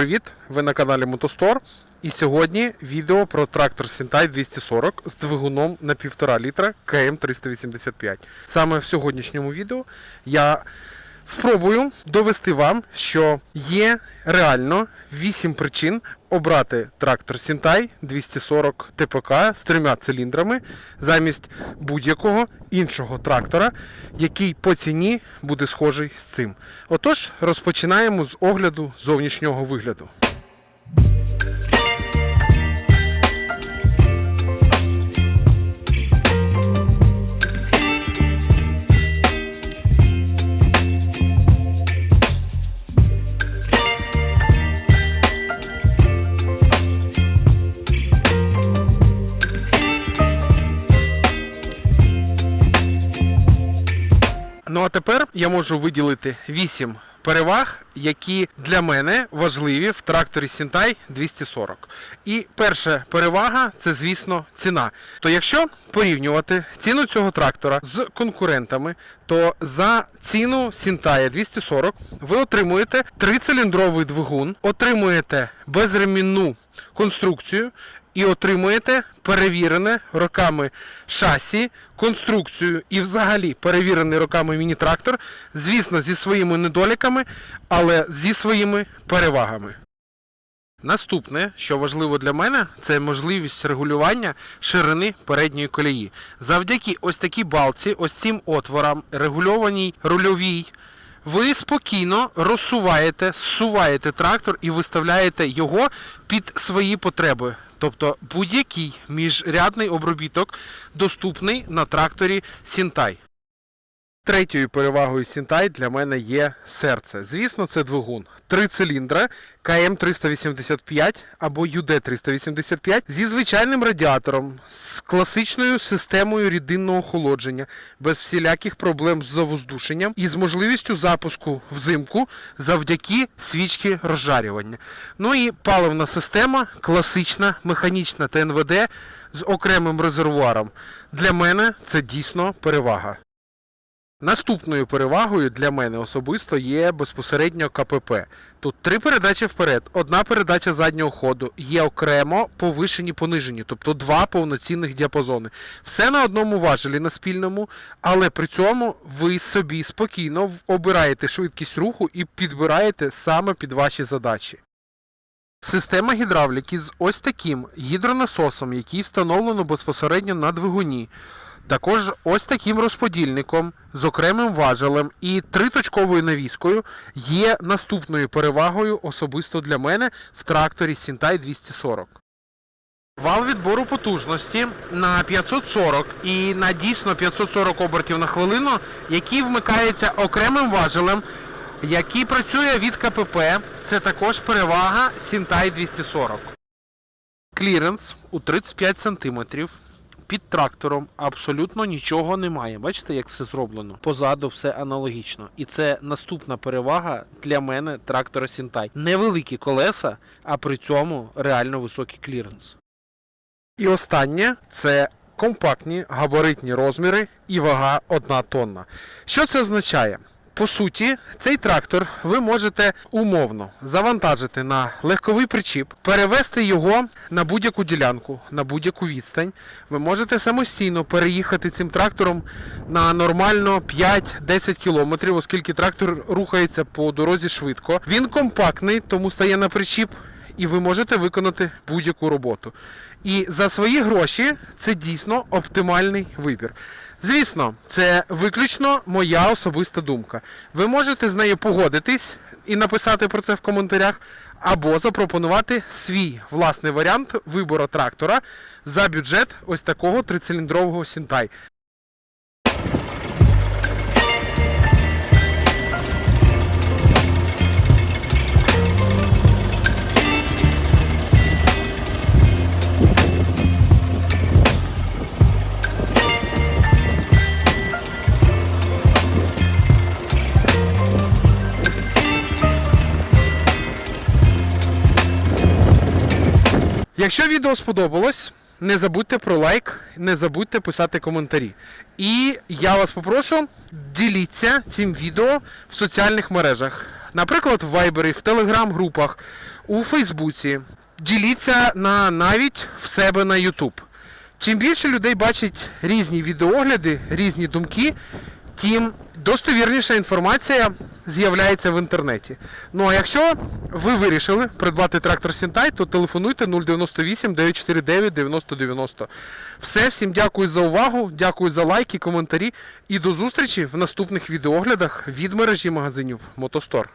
привіт! Ви на каналі Мотостор. І сьогодні відео про трактор Сінтай 240 з двигуном на 1,5 літра КМ 385. Саме в сьогоднішньому відео я спробую довести вам, що є реально 8 причин обрати трактор Сінтай 240 ТПК з трьома циліндрами замість будь-якого іншого трактора, який по ціні буде схожий з цим. Отож, розпочинаємо з огляду зовнішнього вигляду. Ну а тепер я можу виділити 8 переваг, які для мене важливі в тракторі Сінтай 240. І перша перевага це, звісно, ціна. То якщо порівнювати ціну цього трактора з конкурентами, то за ціну Сінтая 240 ви отримуєте трициліндровий двигун, отримуєте безремінну конструкцію і отримуєте перевірене роками шасі, конструкцію і взагалі перевірений роками міні-трактор, звісно, зі своїми недоліками, але зі своїми перевагами. Наступне, що важливо для мене, це можливість регулювання ширини передньої колії. Завдяки ось такій балці, ось цим отворам, регульованій рульовій, ви спокійно розсуваєте, зсуваєте трактор і виставляєте його під свої потреби. Тобто будь-який міжрядний обробіток доступний на тракторі Сінтай. Третьою перевагою Сінтай для мене є серце. Звісно, це двигун. Три циліндри КМ 385 або ЮД 385 зі звичайним радіатором, з класичною системою рідинного охолодження, без всіляких проблем з завоздушенням і з можливістю запуску взимку завдяки свічки розжарювання. Ну і паливна система, класична, механічна ТНВД з окремим резервуаром. Для мене це дійсно перевага. Наступною перевагою для мене особисто є безпосередньо КПП. Тут три передачі вперед, одна передача заднього ходу, є окремо повишені понижені, тобто два повноцінних діапазони. Все на одному важелі на спільному, але при цьому ви собі спокійно обираєте швидкість руху і підбираєте саме під ваші задачі. Система гідравліки з ось таким гідронасосом, який встановлено безпосередньо на двигуні. Також ось таким розподільником з окремим важелем і триточковою навіскою є наступною перевагою особисто для мене в тракторі Сінтай 240. Вал відбору потужності на 540 і на дійсно 540 обертів на хвилину, який вмикається окремим важелем, який працює від КПП. Це також перевага Сінтай 240. Кліренс у 35 см. Під трактором абсолютно нічого немає. Бачите, як все зроблено? Позаду все аналогічно. І це наступна перевага для мене трактора Сінтай. Невеликі колеса, а при цьому реально високий кліренс. І останнє це компактні габаритні розміри і вага 1 тонна. Що це означає? По суті, цей трактор ви можете умовно завантажити на легковий причіп, перевести його на будь-яку ділянку, на будь-яку відстань. Ви можете самостійно переїхати цим трактором на нормально 5-10 кілометрів, оскільки трактор рухається по дорозі швидко. Він компактний, тому стає на причіп, і ви можете виконати будь-яку роботу. І за свої гроші це дійсно оптимальний вибір. Звісно, це виключно моя особиста думка. Ви можете з нею погодитись і написати про це в коментарях, або запропонувати свій власний варіант вибору трактора за бюджет ось такого трициліндрового Сінтай. Якщо відео сподобалось, не забудьте про лайк, не забудьте писати коментарі. І я вас попрошу, діліться цим відео в соціальних мережах. наприклад, в Вайбері, в Телеграм-групах, у Фейсбуці. Діліться на навіть в себе на YouTube. Чим більше людей бачить різні відеогляди, різні думки, тим достовірніша інформація з'являється в інтернеті. Ну а якщо ви вирішили придбати трактор Сінтай, то телефонуйте 098 949 9090. Все, всім дякую за увагу, дякую за лайки, коментарі і до зустрічі в наступних відеоглядах від мережі магазинів Мотостор.